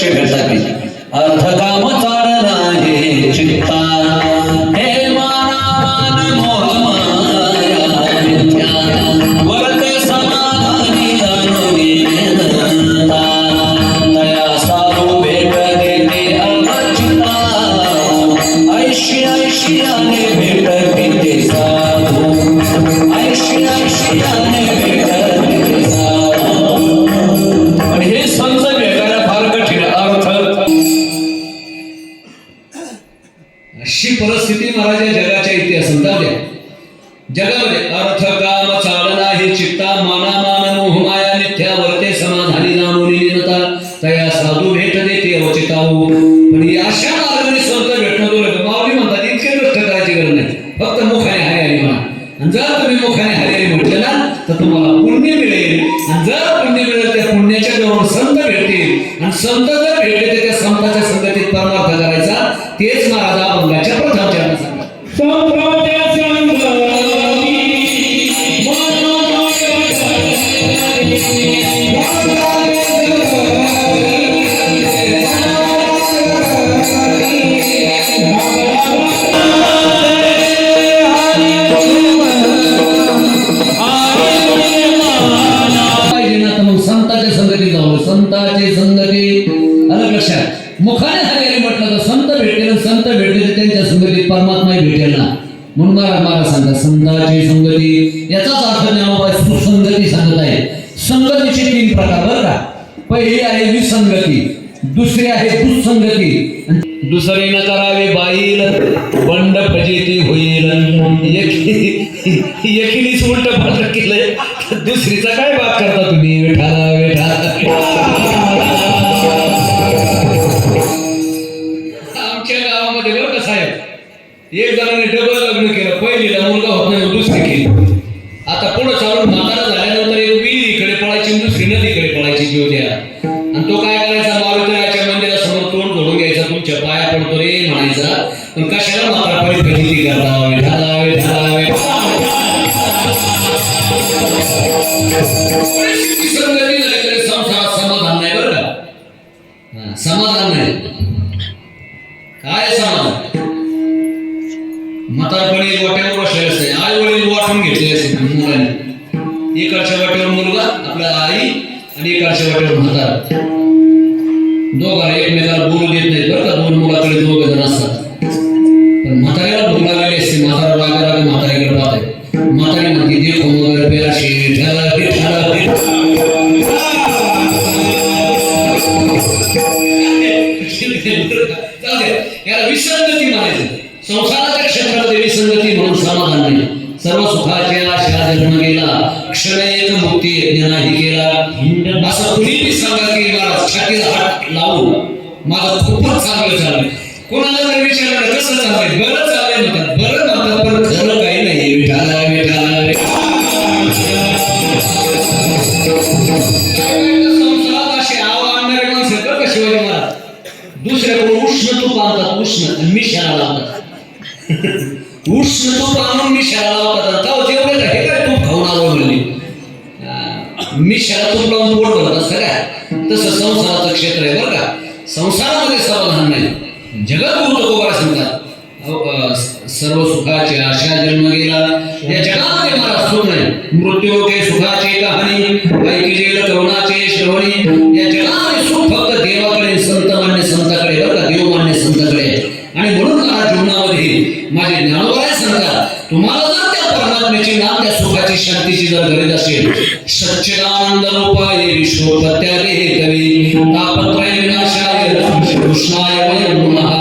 सांगतो संत कसे भेटतात परिस्थिती महाराज या जगाच्या इतिहासात द्या. जगामध्ये अर्थ काम चालना हे चित्ता माना मान मोह माया मिथ्या वर्ते समाधानी नामोनी लीनता तया साधू भेट देते अवचिताऊ पण ही अशा मार्गाने संत भेटणं तो माऊली म्हणतात इतके कष्ट करायची गरज नाही. फक्त मुखाने हरे हरी म्हणा. आणि जर तुम्ही मुखाने हरे हरी म्हटलं ना तर तुम्हाला पुण्य मिळेल. आणि जर पुण्य मिळेल त्या पुण्याच्या जवळ संत भेटतील. आणि संत संताची संगती. याचाच अर्थ ज्ञानोबा सुसंगती सांगत आहे. संगतीचे तीन प्रकार बरं का? पहिली आहे विसंगती दुसरी आहे दुसंगती. दुसरे न करावे बाईल बंड फजिती होईल. एकी- उलट पालट केलंय. दुसरीचा काय बात करता तुम्ही? विठाला विठाला. आमच्या गावामध्ये बरं का साहेब? एक जणाने डबल लग्न केलं. पहिलीला मुलगा केली आता पुढे चालून म्हातारा झाल्यानंतर एक इकडे पळायची दुसरी नदी इकडे पळायची जीव द्या. आणि तो काय करायचा? मारुतीराच्या मंदिरासमोर तोंड जोडून घ्यायचा तुमच्या पाया पडतो रे म्हणायचा. पण कशाला म्हातारा पळी फजिती करता विठाला विठाला विठाला संसारात समाधान नाही बरं का? समाधान नाही. आणि इकडच्या वाट्यावर म्हातार दोघांना एकमेकाला बोलू देत नाहीत बरं का. दोन मुलाकडे दोघ जण असतात. पण म्हाताऱ्याला भूक लागलेली असते. म्हातारा रागा रागा म्हाताऱ्याकडे पाहते म्हातारी म्हणते देखो वगैरे दुसऱ्याकडून उष्ण तूप आणतात उष्ण मिशाला लावतात उष्ण तूप आणून मिशाला लावतात का जेवढे हे काय तूप खाऊन आलो म्हणले? मिशाला तूप लावून पोट भरत असतं का तसं संसाराचं क्षेत्र आहे बरं का. संसारामध्ये समाधान नाही. जगत गुरु तुकोबारा सांगतात सर्व सुखाचे आशा जन्म गेला. या जगामध्ये मला सुख नाही. मृत्यू के सुखाचे कहाणी. ऐकी माझे ज्ञानोबाय सांगतात तुम्हाला जर त्या परमात्म्याची नाम त्या सुखाची शांतीची जर गरज असेल सच्चिदानंद रूपाय विश्व विश्वपत्यारे कवी तापत्रय विनाशाय कृष्णाय वयम नमः.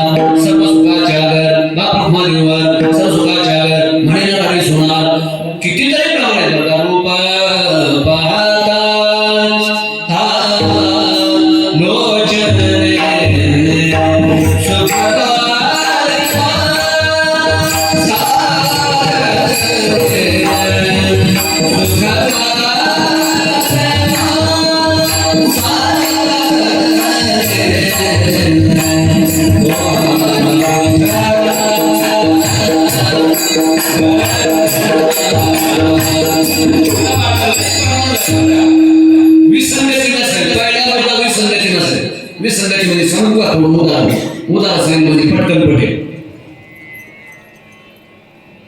सांगू का थोडं उदाहरण उदाहरण सांगितलं म्हणजे पटकन पटेल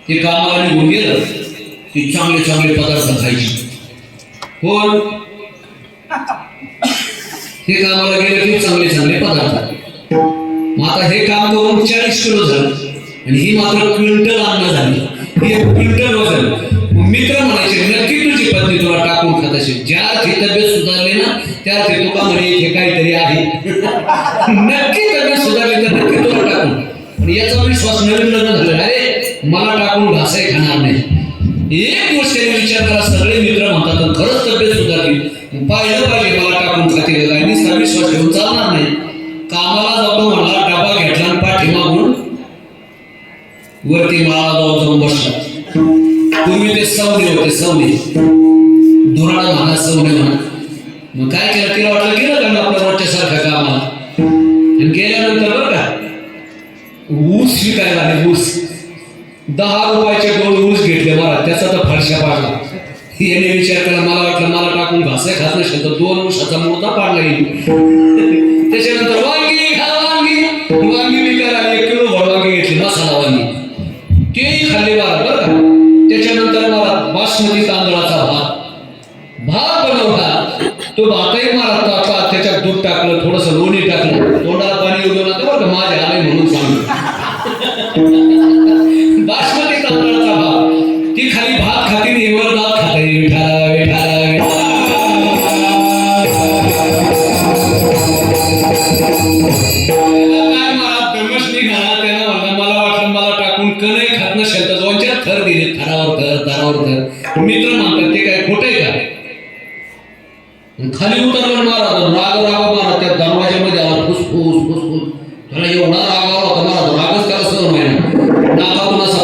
ते कामाला निघून गेलं की चांगले चांगले पदार्थ खायचे कोण हे कामाला गेलं की चांगले चांगले पदार्थ आता हे काम करून चाळीस किलो झालं आणि ही मात्र क्विंटल अन्न झाली हे क्विंटल वजन मित्र म्हणायचे नक्की तुझी पत्नी तुला टाकून खात असेल. ज्या ती तब्येत सुधारली ना त्या ते तुका म्हणे हे काहीतरी नक्की त्यांना सुधारली तर नक्की तोंड टाकून. आणि याचा विश्वास नवीन लग्न झालं. अरे मला टाकून घासाही खाणार नाही. एक गोष्टीने विचार करा सगळे मित्र म्हणतात "पण खरंच तब्येत सुधारली. पाहिलं पाहिजे मला टाकून खाते का काय. नुसता विश्वास ठेवून चालणार नाही. कामाला जातो म्हणला डबा घेतला आणि पाठीमागून वरती माळा जाऊ जाऊन बसला. पूर्वी ते सवने होते सवने धुराळा म्हणा सवने म्हणा. मग काय केलं? तिला वाटलं गेलं का आपल्या रोजच्या कामाला? आणि गेल्यानंतर बरं का ऊस विकायला आले ऊस. दहा रुपयाचे दोन ऊस घेतले मला त्याचा तर फडशा पाडला. याने विचार केला मला वाटलं मला टाकून घासाय खात नसेल तर दोन ऊसाचा मोठा पाडला येईल त्याच्यानंतर वांगी.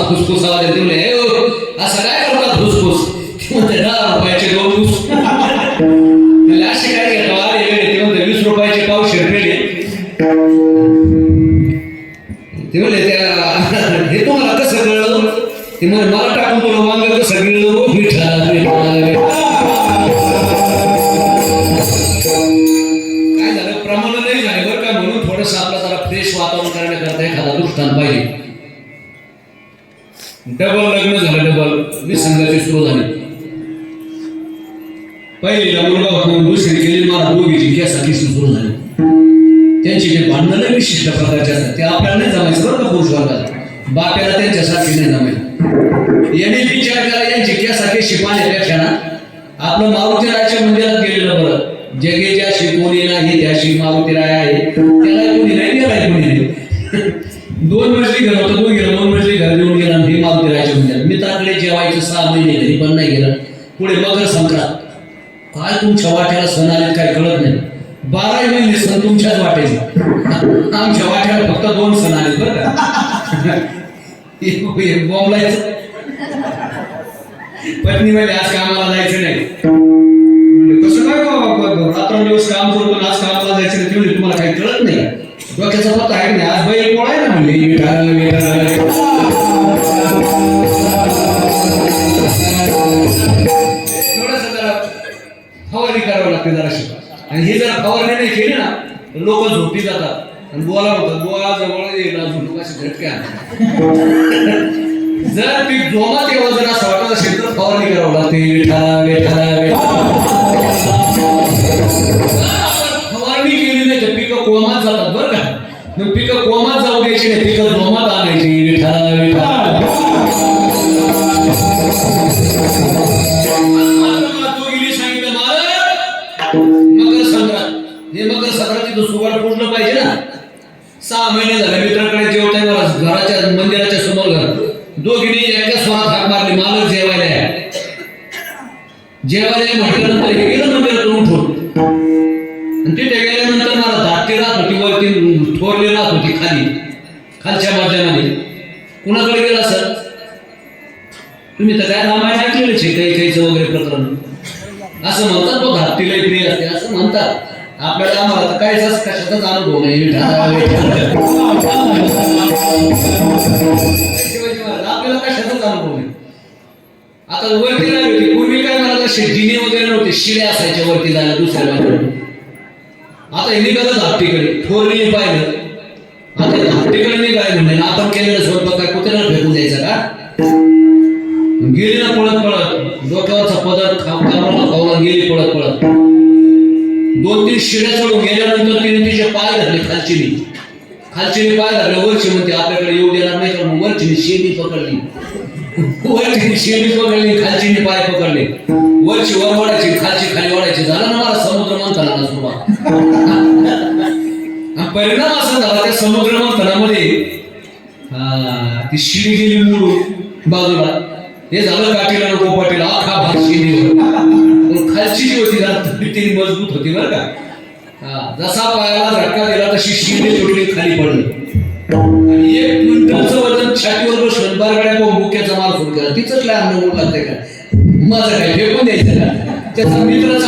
नाकातून असा पहिलीला मुलगा होता दुसरी केली मला दोघीची केसाची सुरू झाली. त्यांची जे भांडणं विशिष्ट प्रकारचे असतात ते आपल्याला नाही जमायचं बरं का पुरुष वर्गात. बाप्याला त्यांच्यासाठी नाही जमायचं. यांनी विचार केला यांची केसा केशी पाण्यापेक्षा ना आपलं मारुती रायच्या मंदिरात गेलेलं बरं. जगे ज्याशी कोणी नाही त्याशी मारुती राय आहे. त्याला कोणी नाही गेलाय कोणी नाही. दोन मजली घर होतं तो गेलं दोन मजली घर देऊन गेला हे मारुती रायच्या मंदिरात. मित्राकडे जेवायचं सहा महिने घरी पण नाही गेलं. पुढे मकर संक्रांत. काय तुमच्या वाट्याला सण आले काय कळत नाही. बारा महिने सण तुमच्याच वाटेचे आमच्या वाट्याला फक्त दोन सण आले बरं का? एक- पत्नी म्हणजे आज कामाला जायचं नाही. कसं काय बाबा रात्रंदिवस काम करतो आणि आज कामाला जायचं नाही. तुम्हाला काही कळत नाही. डोक्याचा फक्त आहे की नाही? आज बैल कोण आहे ना म्हणले आणि हे जर फवारणी नाही केली ना तर लोक झोपी जातात. आणि बोला होतात बोला जवळ येईल अजून असे झटके आणतात. जर ती जोमात येवं जर असं वाटत असेल तर फवारणी करावं लागते. विठाला विठाला विठाला फवारणी केली नाही तर पिकं कोमात जातात बरं का? मग पिकं कोमात जाऊ द्यायची नाही पिकं तिथे गेल्यानंतर मला धाकटी राहत होती वरती थोरली राहत होती खाली खालच्या मजल्यामध्ये. कुणाकडे गेला सर? तुम्ही तर काय रामायण ऐकलेलंच आहे काही काहीचं वगैरे प्रकरण? असं म्हणतात बघ धाकटीला प्रिय असते असं म्हणतात. आपल्याला आम्हाला तर काहीच कशाचाच अनुभव नाही विठाला, आपल्याला कशाचाच अनुभव नाही. आता वरती राहिली पूर्वी काय मला शेतीने वगैरे नव्हते शिळे असायच्या वरती जायला दुसऱ्या बाजूला आता निघालं धापटीकडे थोरली पाहिलं आता हे धापटीकडे निघाय म्हणजे आपण केलेलं स्वयंपाक काय कुत्र्याला फेकून द्यायचं का गेली ना पळत पळत डोक्यावरचा पदार्थ खाऊ कामाला खाऊला गेली पळत पळत दोन तीन शिड्या चढून गेल्यानंतर तिने तिचे पाय धरले खालचीने खालचीने पाय धरले वरची म्हणते आपल्याकडे येऊ देणार नाही तर वरचीने शेणी पकडली वरची शेणी पकडली खालचीने पाय पकडले वरची वर परिणाम असा झाला त्या समुद्र मंथनामध्ये. ती शिडी गेली मूळ बाजूला. हे झालं काठीला नको पाटील आखा भाग शिडीवर खालची जी होती ना ती मजबूत होती बरं का. जसा पायाला झटका दिला तशी शिडी तुटली खाली पडली. आणि एक क्विंटलचं वजन छातीवर बसलं बारगड्या बुक्याचा माल फोन केला तिचंच लय अन्न उड लागते का माझं काय? फेकून द्यायचं का? त्याचा मित्र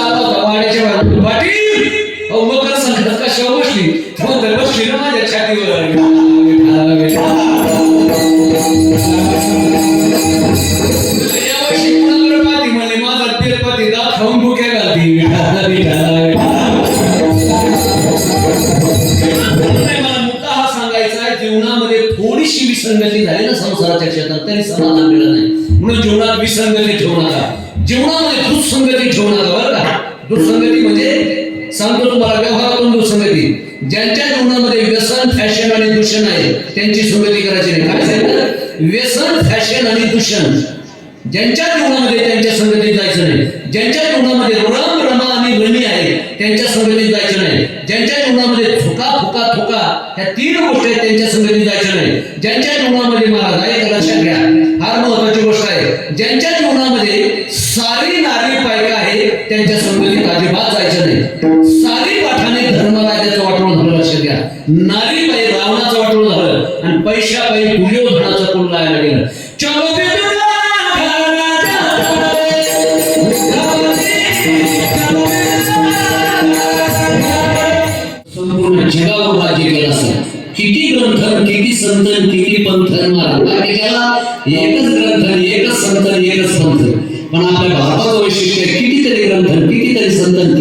अशा बसली मग तर बसली ना माझ्या छातीवर. माझा तेलपाती दात खाऊन घालती विठाला, मला मुद्दा हा सांगायचा आहे जीवनामध्ये थोडीशी विसंगती झाली ना संसाराच्या क्षेत्रात तरी समाधान मिळत नाही म्हणून जीवनात विसंगती ठेवू नका जीवनामध्ये दुःसंगती ठेवू नका बरं का दुःसंगती म्हणजे सांगतो तुम्हाला व्यवहारातून दुःसंगती ज्यांच्या जीवनामध्ये व्यसन फॅशन आणि दूषण आहे त्यांची संगती करायची नाही. काय सांगितलं व्यसन फॅशन आणि दूषण. ज्यांच्या जीवनामध्ये त्यांच्या संगतीत जायचं नाही. ज्यांच्या जीवनामध्ये रम रमा आणि रमी आहे त्यांच्या संगतीत जायचं नाही. ज्यांच्या जीवनामध्ये थुका फुका थुका ह्या तीन गोष्टी आहेत त्यांच्या संगतीत जायचं नाही. ज्यांच्या जीवनामध्ये महाराज आहे एक लक्षात घ्या. फार महत्वाची गोष्ट आहे. ज्यांच्या जीवनामध्ये सारी नारी पायका आहे त्यांच्या संगतीत अजिबात जायचं नाही सारी पाठाने धर्मराजाचं वाटोळ झालं लक्षात घ्या. नारी पायी रावणाचं वाटोळ झालं आणि पैशा पायी दुर्योधनाचं कुल लायला गेलं. चलो संपूर्ण जगावर राज्य केलं असेल. किती ग्रंथ किती संत किती पंथ राज्य केला? एकच ग्रंथ एकच संत एकच पंथ. पण आपल्या भारताचं वैशिष्ट्य कितीतरी ग्रंथ कितीतरी संत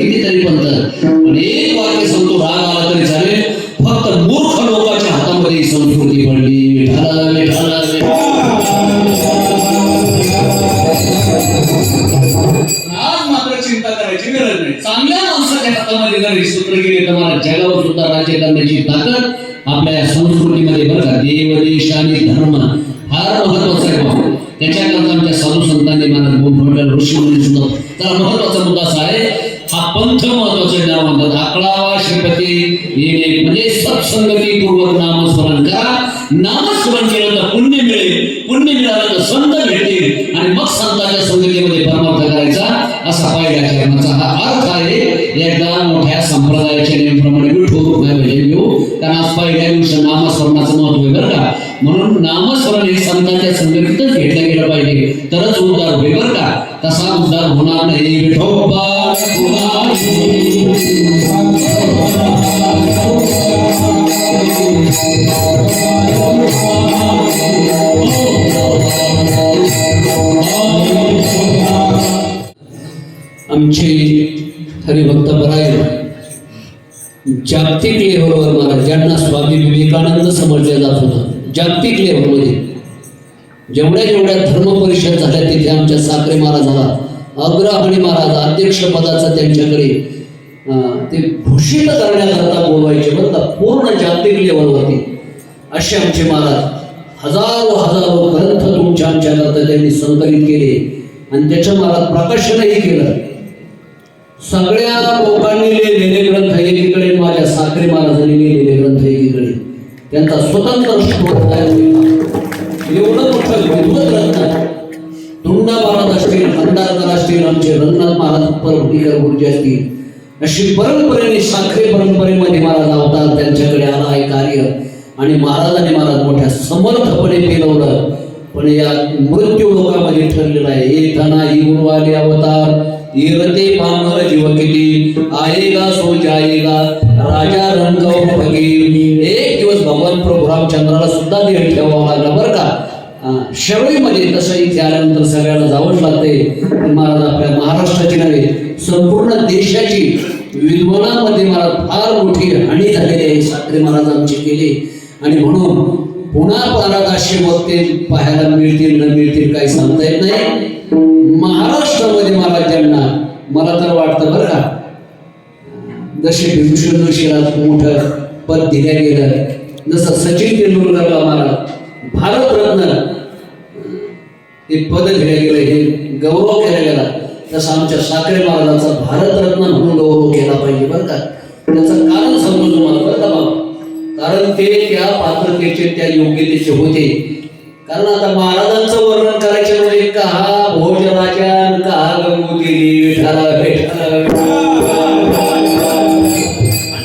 नामस्मरण करा नामस्मरण केलं तर पुण्य मिळेल पुण्य मिळालं तर संत भेटतील आणि मग संतांच्या संगतीमध्ये परमार्थ करायचा असा कर्माचा हा अर्थ आहे. एकदा मोठ्या संप्रदायाच्या नियमाप्रमाणे घेऊ म्हणजे हो, कारण आज दिवशी नामस्मरणाचं महत्त्व आहे बरं का. म्हणून नामस्मरण हे संतांच्या संगतीतच घेतलं गेलं पाहिजे. तरच उद्धार होईल बरं का. तसा उद्धार होणार नाही. विठोबा. आमचे हरिभक्त पराय जागतिक लेव्हलवर महाराज ज्यांना स्वामी विवेकानंद समजले जात होतं जागतिक लेव्हलमध्ये जेवढ्या जेवढ्या धर्म परिषद झाल्या तिथे आमच्या साखरे महाराजाला अग्रहणी महाराज अध्यक्ष पदाचा त्यांच्याकडे ते भूषित करण्याकरता बोलवायचे बरं का? पूर्ण जागतिक लेवलवरती असे आमचे महाराज हजारो हजारो ग्रंथ तुमच्या आमच्याकरता त्यांनी संकलित केले. आणि त्याच्या मला प्रकाशनही केलं. सगळ्या लोकांनी लिहिलेले ग्रंथ एकीकडे माझ्या साखरे महाराजांनी लिहिलेले ग्रंथ एकीकडे. त्यांचा स्वतंत्र एवढं मोठं विद्वत ग्रंथ धुंडा महाराज असतील भंडारकर असतील आमचे रंगनाथ महाराज परभणीकर गुरुजी असतील. अशी परंपरेने साखरे परंपरेमध्ये महाराज अवतार त्यांच्याकडे आला आहे कार्य. आणि महाराजांनी महाराज मोठ्या समर्थपणे फिरवलं पण या मृत्यू लोकामध्ये ठरलेलं आहे एक धना ही अवतार. येते पांघर जीव किती आएगा सो जाएगा. राजा रंग फकीर एक दिवस भगवान प्रभू रामचंद्राला सुद्धा देह ठेवावा लागला बरं का? शेवळीमध्ये तसं इथे आल्यानंतर सगळ्याला जावंच लागते महाराज आपल्या महाराष्ट्राची नव्हे संपूर्ण देशाची विद्वानामध्ये मला फार मोठी हानी झालेली आहे. सात्रे महाराज आमची केली. आणि म्हणून पुन्हा महाराज असे वक्ते पाहायला मिळतील न मिळतील काही सांगता येत नाही. महाराष्ट्रामध्ये महाराजांना मला तर वाटतं बरं का जसे भीमसेन जोशीला मोठं पद दिलं गेलं. जसं सचिन तेंडुलकरला मला भारतरत्न हे पद घेण्यात गेलं हे गौरव केला गेला. तसं आमच्या साखरे महाराजांचा भारतरत्न म्हणून गौरव केला पाहिजे बरं का? त्याचं कारण समजून तुम्हाला बरं का? बाबा कारण ते त्या पात्रतेचे त्या योग्यतेचे होते. कारण आता महाराजांचं वर्णन करायचे म्हणजे का हा कहा का गंगोत्री विठाला भेटाला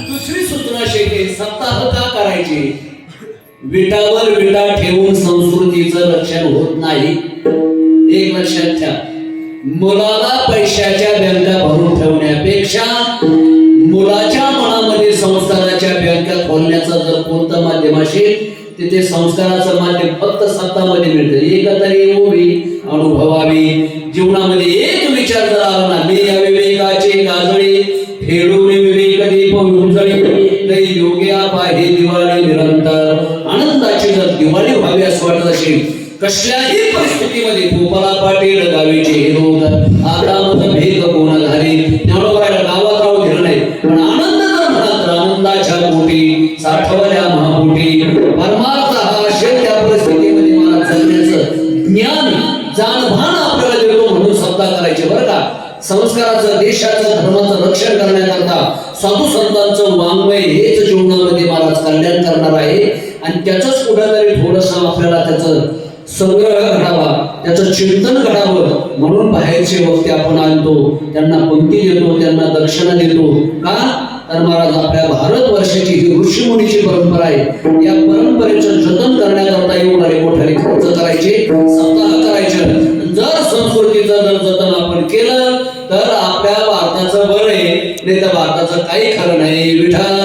दुसरी सूचना शेती सप्ताह का करायची? विटावर विटा संस्कृतीचं होत नाही. एक लक्षात ठेवा. मुलाला पैशाच्या बँका भरून ठेवण्यापेक्षा मुलाच्या मनामध्ये संस्काराच्या बँका खोलण्याचं जर कोणतं माध्यम असेल तिथे संस्काराचं माध्यम फक्त सत्तामध्ये मिळतं. एकत्र उभी अनुभवावी जीवनामध्ये एक विचार जर आला ना मी यावेळी कसल्याही परिस्थितीमध्ये गोपाला पाटील गावीचे हिरोग आता मग भेद कोण घाली ज्ञानोबाला गावात राहू दिलं नाही. पण आनंद जर म्हणाल आनंदाच्या पोटी साठवल्या महापोटी. परमार्थ हा शेत त्या परिस्थितीमध्ये मला चालण्याचं ज्ञान जाणभान आपल्याला देतो म्हणून सत्ता करायची. बरं का? संस्काराचं देशाचं धर्माचं रक्षण करण्याकरता साधू संतांचं वाङ्मय हेच जीवनामध्ये महाराज कल्याण करणार आहे. आणि त्याच कुठेतरी थोडस आपल्याला त्याचं संग्रह घडावा त्याचं चिंतन घडावं म्हणून बाहेरचे वक्ते आपण आणतो त्यांना पंक्ती देतो त्यांना दक्षिणा देतो. का? तर महाराज आपल्या भारत वर्षाची ही ऋषीमुनीची परंपरा आहे. या परंपरेचं जतन करण्याकरता येऊन मोठ्याने खर्च करायचे सप्ताह करायचे. जर संस्कृतीचं जर जतन आपण केलं तर आपल्या भारताचं बरं आहे. नाही तर भारताचं काही खरं नाही. विठाल